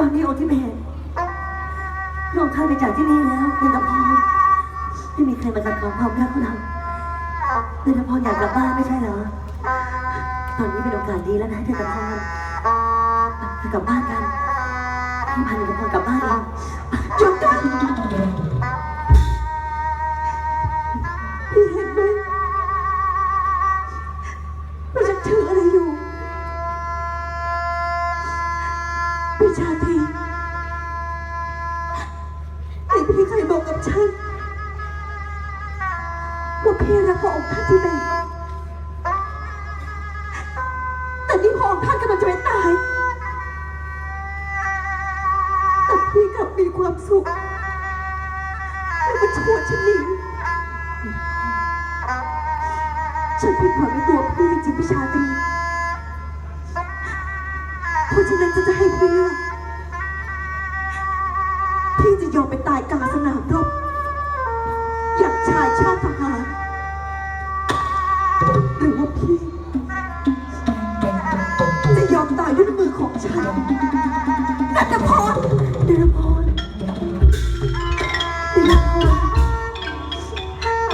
ตอนนี้โอทิเมธพระองค์ท่านไปจากที่นี่แล้วเดนทพรไม่มีใครมาจัดขวางความรักคุณเรานันทพรอยากกลับบ้านไม่ใช่เหรอ ตอนนี้เป็นโอกาสดีแล้วนะเดนทพรไปกลับบ้านกันพี่พานันทพรกลับบ้านเองไป พี่ชาตรีไอพี่เคยบอกกับฉันว่าพี่รักพระองค์ท่านที่แบกแต่นี่พระองค์ท่านกำลังจะไปตาย แต่พี่กลับมีความสุขแล้วมันชวนฉันหนีฉันผิดหวังในตัวพี่จริงๆพี่ชาตรี เพราะฉะนั้นจะจะให้พี่เลือกพี่จะยอมไปตายกลางสนามรบอย่างชายชาติทหารหรือว่าพี่ จะยอมตายด้วยมือของฉัน